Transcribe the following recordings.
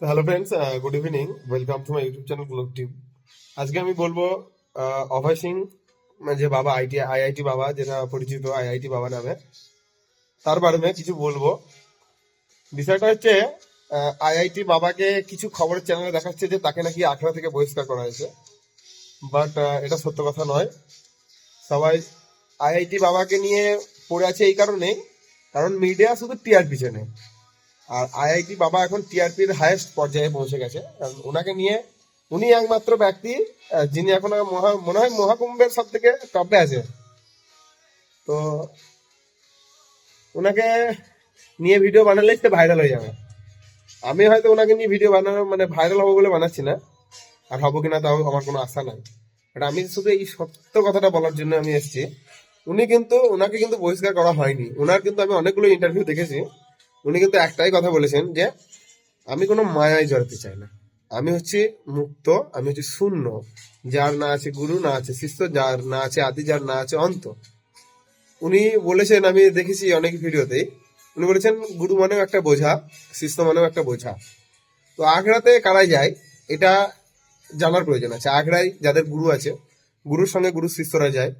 Hello friends good evening welcome to my YouTube channel blog tube আজকে আমি বলব আহ, অভয় সিং মানে যে বাবা আইটি আইআইটি বাবা যেটা পরিচিত আইআইটি বাবা নামে তার বারে কিছু বলব। বিষয়টা হচ্ছে আইআইটি বাবাকে কিছু খবরের চ্যানেলে দেখাচ্ছে যে তাকে নাকি আখড়া থেকে বহিষ্কার করা হয়েছে। বাট এটা সত্য কথা নয়। সবাই আইআইটি বাবাকে নিয়ে পড়ে আছে এই কারণেই। কারণ মিডিয়া শুধু টিআর পিছনে আর আইআইটি বাবা এখন টিআরপির হাইয়েস্ট পর্যায়ে পৌঁছে গেছে। ওনাকে নিয়ে উনি একমাত্র ব্যক্তি যিনি এখন মহা, মনে হয় মহাকুম্ভের সব থেকে টপে আছে। তো ওনাকে নিয়ে ভিডিও বানালেই সে ভাইরাল হয়ে যাবে। আমি হয়তো ওনাকে নিয়ে ভিডিও বানানো মানে ভাইরাল হব বলে বানাচ্ছি না। আর হব কিনা তাও আমার কোনো আশা নাই। বাট আমি শুধু এই সত্য কথাটা বলার জন্য আমি এসেছি। উনি কিন্তু ওনাকে কিন্তু বহিষ্কার করা হয়নি। ওনার কিন্তু আমি অনেকগুলো ইন্টারভিউ দেখেছি। উনি কিন্তু একটাই কথা বলেছেন যে, আমি কোনো মায়ায় জড়াতে চাই না। আমি হচ্ছে মুক্ত, আমি হচ্ছে শূন্য। যার না আছে গুরু, না আছে শিষ্য, যার না আছে আদি, যার না আছে অন্ত। উনি বলেছেন, আমি দেখেছি অনেক ভিডিওতেই উনি বলেছেন, গুরু মানেও একটা বোঝা, শিষ্য মানেও একটা বোঝা। তো আগ্রাতে কারা যায়, এটা জানার প্রয়োজন আছে। আগ্রায় যাদের গুরু আছে, গুরুর সঙ্গে গুরু শিষ্যরা যায়।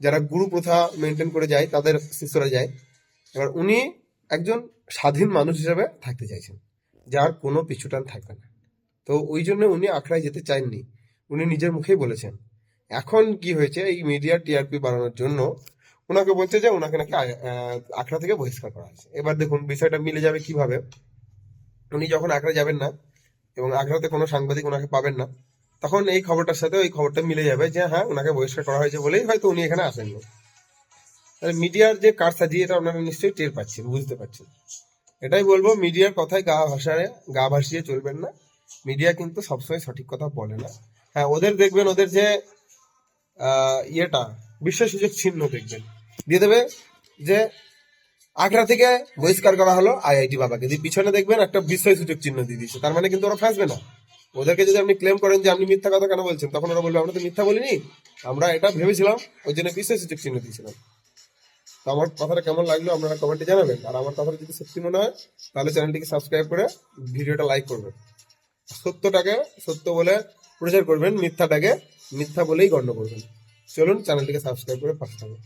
যারা গুরু প্রথা মেনটেন করে যায়, তাদের শিষ্যরা যায়। এবার উনি একজন স্বাধীন মানুষ হিসেবে থাকতে চাইছেন, যার কোনো পিছুটান থাকবে না। তো ওই জন্য উনি আখড়ায় যেতে চাননি। উনি নিজের মুখেই বলেছেন, এখন কি হয়েছে এই মিডিয়া টিআরপি বাড়ানোর জন্য? ওনাকে বলছে যে ওনাকে নাকি আখড়া থেকে বহিষ্কার করা হয়েছে। এবার দেখুন, বিষয়টা মিলে যাবে কীভাবে? উনি যখন আখড়া যাবেন না, এবং আখড়াতে কোনো সাংবাদিক ওনাকে পাবেন না তখন এই খবরটার সাথে ওই খবরটা মিলে যাবে যে হ্যাঁ ওনাকে বহিষ্কার করা হয়েছে বলেই হয়তো উনি এখানে আসেননি। তাহলে মিডিয়ার যে কারসাজি এটা আপনারা নিশ্চয়ই টের পাচ্ছেন, বুঝতে পারছেন। এটাই বলব, মিডিয়ার কথায় গা ভাসায়, গা ভাসিয়ে চলবেন না। মিডিয়া কিন্তু সবসময় সঠিক কথা বলে না। হ্যাঁ ওদের দেখবেন, ওদের যে ইয়েটা বিশ্ব সুযোগ চিহ্ন দেখবেন। দিয়ে দেবে যে, আগ্রা থেকে বহিষ্কার করা হলো আইআইটি বাবাকে। দিয়ে পিছনে দেখবেন একটা সুযোগ চিহ্ন দিয়ে দিয়েছে। তার মানে কিন্তু ওরা ফাঁসবে না। ওদেরকে যদি আপনি ক্লেম করেন যে আপনি মিথ্যা কথা কেন বলছেন, তখন ওরা বলবে, আমরা তো মিথ্যা বলিনি। আমরা এটা ভেবেছিলাম, ওই জন্য বিস্ময় সুযোগ চিহ্ন দিয়েছিলাম। তো আমার কথাটা কেমন লাগল আপনারা কমেন্টে জানাবেন। আর আমার কথাটা যদি সত্যি মনে হয়, তাহলে চ্যানেলটিকে সাবস্ক্রাইব করে ভিডিওটা লাইক করবেন। সত্যটাকে সত্য বলে প্রচার করবেন, মিথ্যাটাকে মিথ্যা বলেই গণ্য করবেন। চলুন চ্যানেলটিকে সাবস্ক্রাইব করে থাকুন।